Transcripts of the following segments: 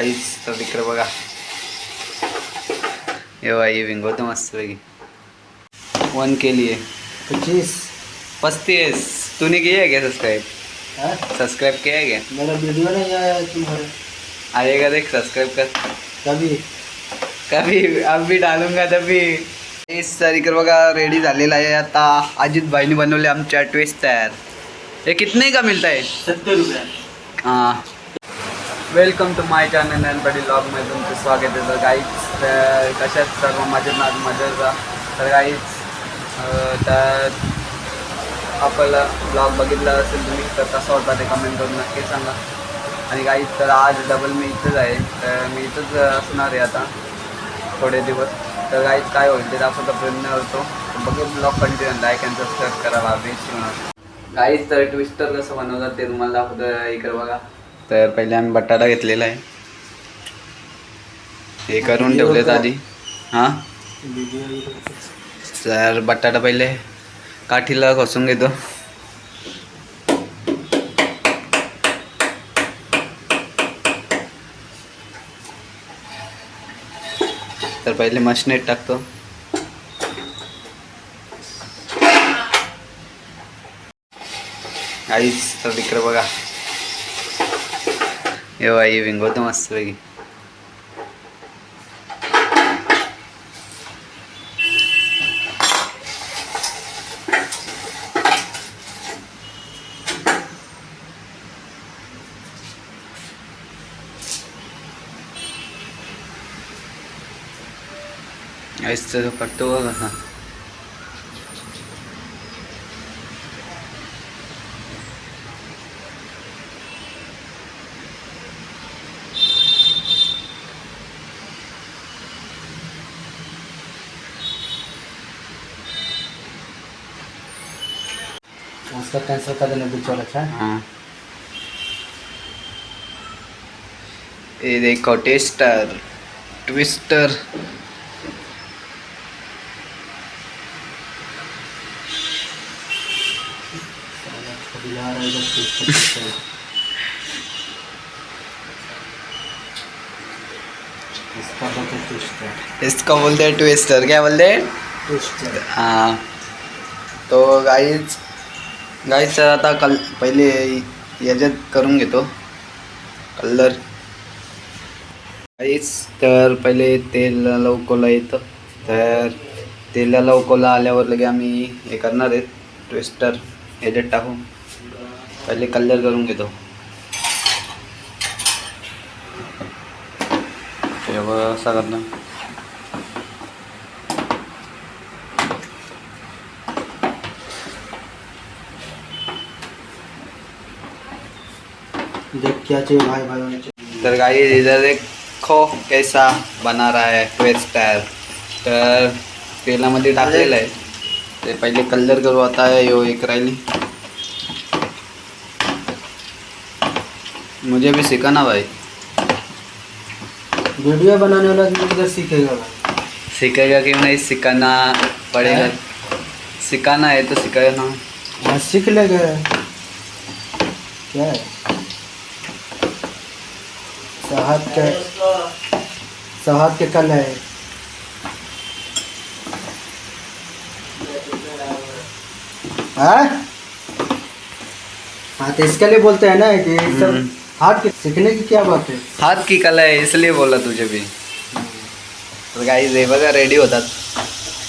काहीच तर इकडे बघा. ये भाई विंगो मस्त पैकी. वन के लिए पच्चीस. पस्तीस. तूने किया है क्या सब्सक्राइब हाँ? सब्सक्राइब किया है क्या मेरा वीडियो नहीं आया तुम्हारे आएगा देख सब्सक्राइब कर. कभी कभी अब भी डालूंगा तभी इस तरीके बघा रेडी झालेला आहे आता. अजित भाईने बनवले आमच्या ट्विस्ट तयार. हे कितने का मिळत आहे सत्तर रुपये. हां. वेलकम टू माय चॅनल नॅनपडी ब्लॉगमध्ये तुमचं स्वागत आहे तर काहीच कशात सर्व माझे नाग मजा तर काहीच तर आपला ब्लॉग बघितला असेल तुम्ही तर कसा होता ते कमेंट करून नक्की सांगा आणि काहीच तर आज डबल मी इथंच आहे तर मी इथंच असणार आहे आता थोडे दिवस तर काहीच काय होईल ते दाखवता प्रयत्न करतो बघू blog continue like and subscribe करा बेस्ट काहीच तर ट्विस्टर कसं बनवतात ते तुम्हाला दाखवतं इकडे बघा तर पहिले आम्ही बटाटा घेतलेला आहे. हे करून ठेवलेत आधी. हां? तर बटाटा पहिले काठीला घोसून घेतो. तर पहिले मशनेट टाकतो. काहीच तर इकडे बघा. हे बाई विंगवतो मस्त पैकी काहीच तर पट्टो बघा हा उसका कैंसिल कर देना बिचौल अच्छा हाँ। ये देखो टेस्टर ट्विस्टर इसका बोलते इसको हैं ट्विस्टर क्या बोलते हैं? हाँ। तो गाईच गाईच आता कल पहिले याच्यात करून घेतो. कलर गाईच तर पहिले तेल लवकोला येतं. तर तेलाला उकवला आल्यावर लगे आम्ही हे करणार आहेत. ट्विस्टर ह्याच्यात टाकू पहिले कलर करून घेतो. तेव्हा देख क्या चाहिए भाई भाई होने चाहिए तर गाई इधर देखो कैसा बना रहा है ट्विस्टर तर तेलामध्ये टाकलेलं आहे. ते पहिले कलर करू आता यो एक राहिली. मुझे भी सिखाना भाई। वीडियो बनाने वाला किधर सीखेगा भाई। सीखेगा क्यों नहीं सिखाना पड़ेगा। सिखाना है तो सिखाना हाँ सीख लेगा। क्या है? शहद के शहद के कल है। हाँ? हाँ तो इसके लिए बोलते हैं ना कि सब हम्म। हाथ के सीखने की क्या बात है? हाथ की कला है इसलिए बोला तुझे भी। तर गाई हे बघा रेडी होतात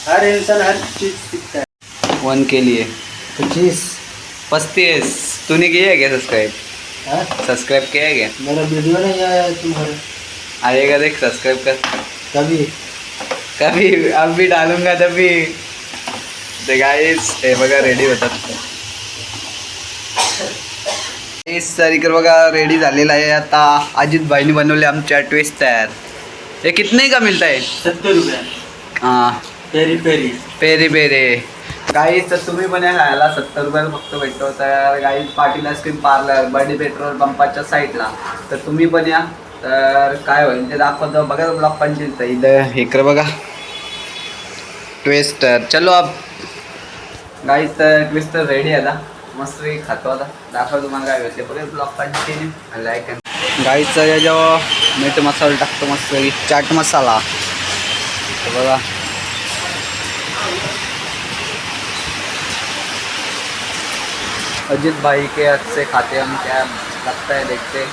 हर इंसान हर चीज़ सीखता है। वन के लिए। पच्चीस पस्तीस। तूने किया है क्या सब्सक्राइब? सब्सक्राइब किया है क्या? मेरा वीडियो नहीं आया तुम्हारे। आएगा देख सब्सक्राइब कर। कभी? कभी अब भी डालूंगा तभी ते गाईस हे बघा रेडी होतात इस तरीके बघा रेडी झालेला आहे आता। अजित भाईने बनवले आमच्या ट्विस्ट तयार। हे कितने का मिळत आहे सत्तर रुपये। हां. Peri peri. Peri peri. Guys तर तुम्ही पण या खायला सत्तर रुपयाला फक्त भेटतो. तर guys Patil ice cream parlour Bardi petrol पंपाच्या साईडला तर तुम्ही पण या. तर काय होईल ते दाखवतो. बघा ब्लॉक पण चिंत इथं इकडं बघा. ट्विस्टर चलो अब. गाईज तर ट्विस्टर रेडी आहे आता. मस्त खातो आता. दाखव तुम्हाला काय होते बघा ब्लॉक पंचवीस लाईक गाईजचा जेव्हा मीठ मसाला टाकतो मस्त चाट मसाला. बघा. अजित भाई के हाथ से खाते हम क्या लगता है देखते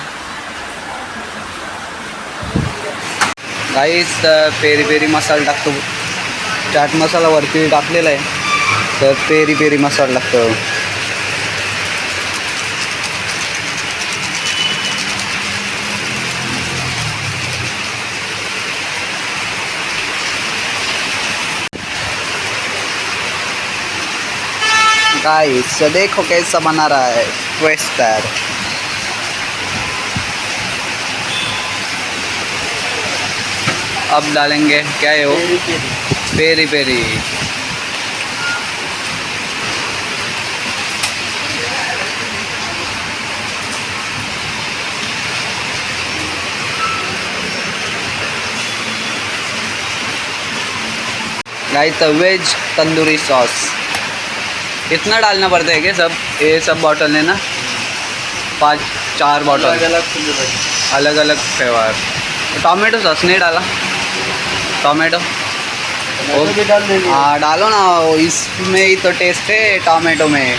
गाईस पेरी पेरी मसाला टाकतो. चाट मसाला वरती टाकलेला आहे. तर पेरी पेरी मसाला लागतो. गाइस देखो कैसा बना रहा है ट्विस्टर अब डालेंगे, क्या है वो? Peri peri. Guys veg tandoori sauce कितना डालना पड़ता है क्या सब? ये सब बॉटल है ना पाँच चार बॉटल अलग अलग फ्लेवर टोमेटो सॉस नहीं डाला? टोमेटो? हाँ डालो ना इसमें ही तो टेस्ट है टोमेटो में।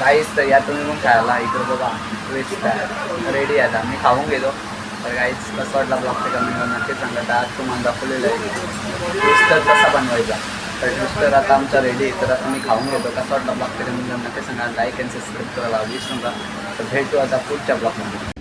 गाईस तर या तुम्ही मग खायला इकडं बघा ट्विस्ट आहे रेडी आहे आता मी खाऊन गेलो तर गाईच कसं वाटला ब्लॉग ते कमेंट करून नक्की सांगा. तर आज तुम्हाला दाखवलेलं आहे. ट्विस्टर कसा बनवायचा? तर ट्विस्टर आता आमचा रेडी आहे. तर आता मी खाऊन घेतो. कसा वाटला ब्लॉग ते कमेंट करून नक्की सांगा. लाईक अँड सबस्क्राईब करायला विसरू नका. तर भेटू आता पुढच्या ब्लॉगमध्ये